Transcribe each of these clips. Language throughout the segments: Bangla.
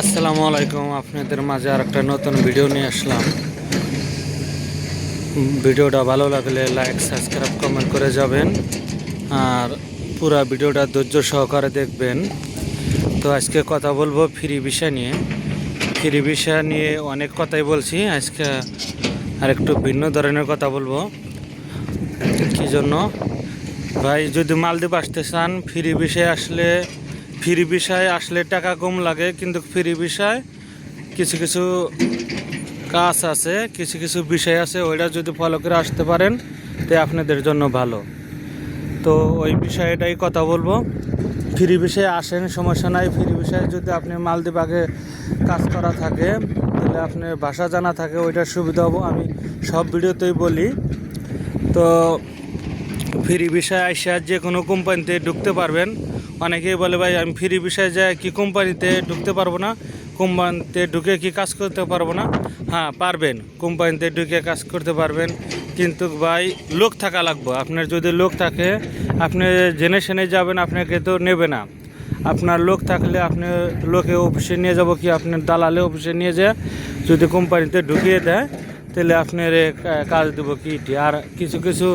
আসসালামু আলাইকুম। আপনাদের মাঝে আর একটা নতুন ভিডিও নিয়ে আসলাম। ভিডিওটা ভালো লাগলে লাইক, সাবস্ক্রাইব, কমেন্ট করে যাবেন। আর পুরা ভিডিওটা ধৈর্য সহকারে দেখবেন। তো আজকে কথা বলব ফ্রি বিষয় নিয়ে। ফ্রি বিষয় নিয়ে অনেক কথাই বলছি। আজকে আর একটু ভিন্ন ধরনের কথা বলব। কী জন্য? ভাই, যদি মালদ্বীপ আসতে চান, ফ্রি বিষয়ে আসলে ফ্রি বিষয়ে আসলে টাকা কম লাগে, কিন্তু ফ্রি বিষয় কিছু কিছু কাজ আছে, কিছু কিছু বিষয় আছে, ওইটা যদি ফলো করে আসতে পারেন, তো আপনাদের জন্য ভালো। তো ওই বিষয়টাই কথা বলব। ফ্রি বিষয়ে আসেন, সমস্যা নাই। ফ্রি বিষয়ে যদি আপনি মালদ্বীপ আগে কাজ করা থাকে, তাহলে আপনার ভাষা জানা থাকে, ওইটার সুবিধা হব আমি সব ভিডিওতেই বলি। তো ফ্রি বিষয়ে আইসা যে কোনো কোম্পানিতে ঢুকতে পারবেন। অনেকেই বলে, ভাই, আমি ফ্রি বিষয়ে যাই কি কোম্পানিতে ঢুকতে পারব না, কোম্পানিতে ঢুকে কি কাজ করতে পারব না? হ্যাঁ পারবেন, কোম্পানিতে ঢুকে কাজ করতে পারবেন। কিন্তু ভাই, লোক থাকা লাগবে। আপনার যদি লোক থাকে, আপনি জেনে শুনে যাবেন, আপনাকে তো নেবে না। আপনার লোক থাকলে আপনি লোকে অফিসে নিয়ে যাব কি? আপনার দালালে অফিসে নিয়ে যায় যদি কোম্পানিতে ঢুকিয়ে দেয়, তাহলে আপনার কাজ দেবো কি আর কিছু কিছু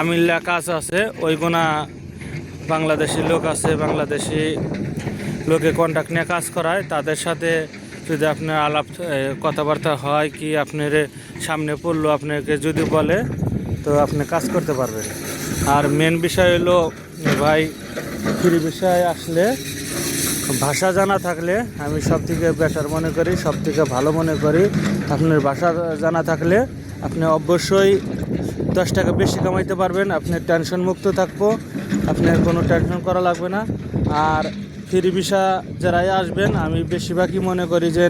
আমিল্লা কাজ আছে, ওইগুনা বাংলাদেশি লোক আছে, বাংলাদেশি লোকে কন্ট্যাক্ট নিয়ে কাজ করায়, তাদের সাথে যদি আপনার আলাপ কথাবার্তা হয় কি আপনার সামনে পড়ল আপনাকে যদি বলে, তো আপনি কাজ করতে পারবেন। আর মেন বিষয় হলো, ভাই, ফ্রি বিষয় আসলে ভাষা জানা থাকলে আমি সব থেকে বেটার মনে করি সব থেকে ভালো মনে করি। আপনার ভাষা জানা থাকলে আপনি অবশ্যই দশ টাকা বেশি কামাইতে পারবেন, আপনি টেনশন মুক্ত থাকব। আপনার কোনো টেনশন করা লাগবে না। আর ফ্রি ভিসা যারাই আসবেন, আমি বেশিরভাগই মনে করি যে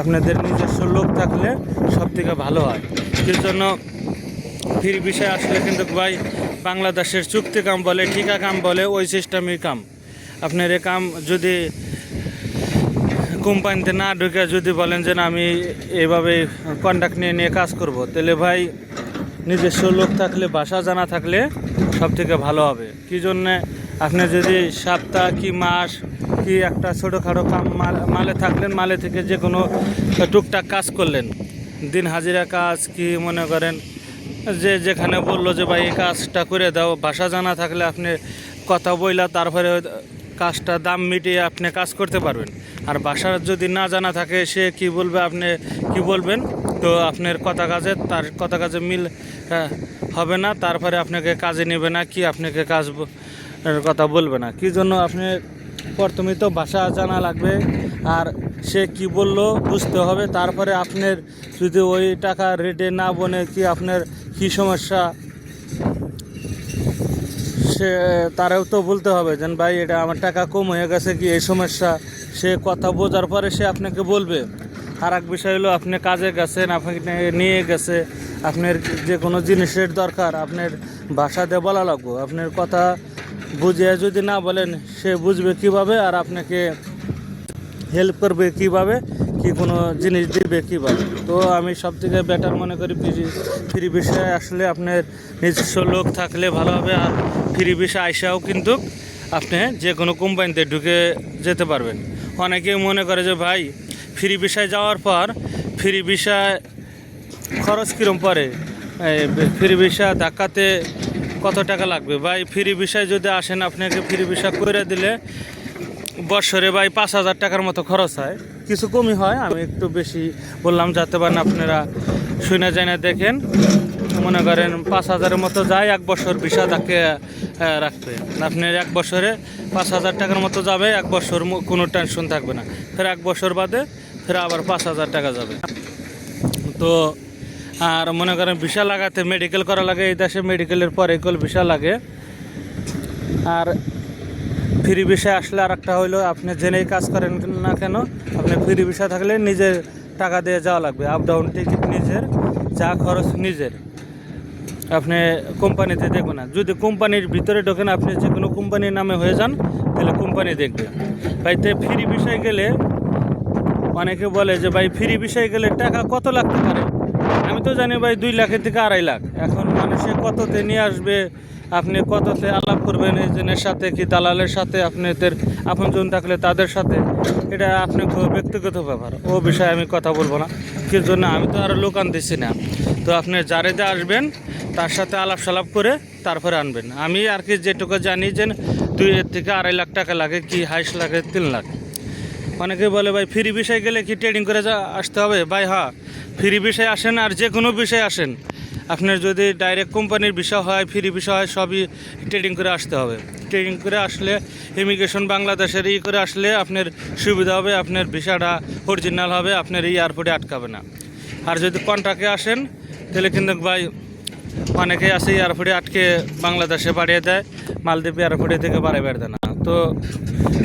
আপনাদের নিজস্ব লোক থাকলে সব থেকে ভালো হয়। সেই জন্য ফ্রি বিষয় আসলে কিন্তু ভাই বাংলাদেশের চুক্তি কাম বলে, ঠিকা কাম বলে, ওই সিস্টেমই কাম। আপনার এ কাম যদি কোম্পানিতে না ঢুকে যদি বলেন যে আমি এভাবে কন্ট্যাক্ট নিয়ে নিয়ে কাজ করব, তাহলে ভাই নিজস্ব লোক থাকলে ভাষা জানা থাকলে সব থেকে ভালো হবে। কী জন্যে আপনি যদি সপ্তাহ কি মাস কি একটা ছোটোখাটো কাম মালে থাকলেন, মালে থেকে যে কোনো টুকটাক কাজ করলেন, দিন হাজিরা কাজ কি মনে করেন? যে যেখানে বলল যে, ভাই, এই কাজটা করে দাও। ভাষা জানা থাকলে আপনি কথা বইলা তারপরে কাজটা দাম মিটিয়ে আপনি কাজ করতে পারবেন। আর ভাষা যদি না জানা থাকে, সে কি বলবে আপনি কি বলবেন? তো আপনার কথা কাজে, তার কথা কাজে মিল হবে না। তারপরে আপনাকে কাজে নেবে না কি? আপনাকে কাজ কথা বলবে না। কি জন্য আপনি প্রথমে তো ভাষা জানা লাগবে, আর সে কি বলল বুঝতে হবে। তারপরে আপনার যদি ওই টাকা রেটে না বনে কি আপনার কি সমস্যা? সে, তারাও তো বলতে হবে, যেন ভাই, এটা আমার টাকা কম হয়ে গেছে কি এই সমস্যা। সে কথা বোঝার পরে সে আপনাকে বলবে। আর এক বিষয় হলো, আপনি কাজে গেছেন আপনাকে নিয়ে গেছে, আপনার যে কোনো জিনিসের দরকার, আপনার ভাষাতে বলা লাগবে। আপনার কথা বুঝিয়ে যদি না বলেন, সে বুঝবে কীভাবে আর আপনাকে হেল্প করবে কীভাবে, কি কোনো জিনিস দিবে কীভাবে। তো আমি সব থেকে বেটার মনে করি ফ্রি ফ্রি বিষয়ে আসলে আপনার নিজস্ব লোক থাকলে ভালো হবে আর ফ্রি বিষয় আইসাও কিন্তু আপনি যে কোনো কোম্পানিতে ঢুকে যেতে পারবেন। অনেকেই মনে করে যে, ভাই ফ্রি বিষয় যাওয়ার পর ফ্রি বিষয় খরচ কীরম পড়ে? ফ্রি ভিসা ধাক্কাতে কত টাকা লাগবে? ভাই, ফ্রি ভিসায় যদি আসেন, আপনাকে ফ্রি ভিসা করে দিলে বছরে ভাই পাঁচ হাজার টাকার মতো খরচ হয়। কিছু কমই হয়, আমি একটু বেশি বললাম যাতে পারেন আপনারা শুনে জানে দেখেন। মনে করেন পাঁচ হাজারের মতো যায়, এক বছর ভিসা তাকে রাখবে। আপনার এক বছরে পাঁচ হাজার টাকার মতো যাবে, এক বছর কোনো টেনশন থাকবে না। ফের এক বছর বাদে ফের আবার পাঁচ হাজার টাকা যাবে। তো, আর মনে করেন ভিসা লাগাতে মেডিকেল করা লাগে, এই দেশে মেডিকেলের পরে কল ভিসা লাগে। আর ফ্রি ভিসা আসলে আর একটা হইল, আপনি জেনেই কাজ করেন না কেন, আপনি ফ্রি ভিসা থাকলে নিজের টাকা দিয়ে যাওয়া লাগবে। আপ ডাউন টিকিট নিজের, যা খরচ নিজের। আপনি কোম্পানিতে দেখবেন না। যদি কোম্পানির ভিতরে ঢোকেন, আপনি যে কোনো কোম্পানির নামে হয়ে যান, তাহলে কোম্পানি দেখবে। ভাইতে ফ্রি বিষয় গেলে অনেকে বলে যে, ভাই ফ্রি বিষয় গেলে টাকা কত লাগতে পারে? আমি তো জানি ভাই, দুই লাখের থেকে আড়াই লাখ। এখন মানুষে কততে নিয়ে আসবে? আপনি কততে আলাপ করবেন? এজেন্টের সাথে কি দালালের সাথে? আপনাদের আপনজন থাকলে তাদের সাথে? এটা আপনি ব্যক্তিগত ব্যাপার। ও বিষয়ে আমি কথা বলব না। কি জন্য? আমি তো আরও লোক আনতেছি না। তো আপনি যারে যে আসবেন, তার সাথে আলাপ সালাপ করে তারপরে আনবেন। আমি আর কি যেটুকু জানি যে, দুই এর থেকে আড়াই লাখ টাকা লাগে কি হাইস লাগে, তিন লাখ। অনেকে বলে, ভাই, ফ্রি বিষয় গেলে কি ট্রেডিং করে যা, আসতে হবে? ভাই হ্যাঁ ফ্রি বিষয় আসেন আর যে কোনো বিষয় আসেন। আপনার যদি ডাইরেক্ট কোম্পানির বিষয় হয়, ফ্রি বিষয় হয়, সবই ট্রেডিং করে আসতে হবে। ট্রেডিং করে আসলে ইমিগ্রেশন বাংলাদেশের ই করে আসলে আপনার সুবিধা হবে, আপনার ভিসাটা অরিজিনাল হবে, আপনার এয়ারপোর্টে আটকাবে না। আর যদি কন্ট্রাক্টে আসেন, তাহলে কিন্তু ভাই অনেকে আছে এয়ারপোর্টে আটকে বাংলাদেশে পাঠিয়ে দেয়, মালদ্বীপ এয়ারপোর্টে থেকে বাড়াই বেড়াতে না। তো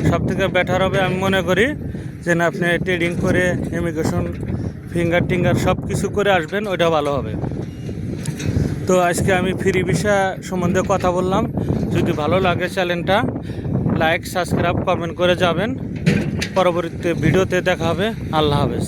সব থেকে বেটার হবে আমি মনে করি যে না, আপনি ট্রেডিং করে ইমিগ্রেশন ফিঙ্গার টিঙ্গার সব কিছু করে আসবেন, ওইটা ভালো হবে। তো আজকে আমি ফ্রি ভিসা সম্বন্ধে কথা বললাম। যদি ভালো লাগে চ্যানেলটা লাইক সাবস্ক্রাইব কমেন্ট করে যাবেন। পরবর্তী ভিডিওতে দেখা হবে। আল্লাহ হাফেজ।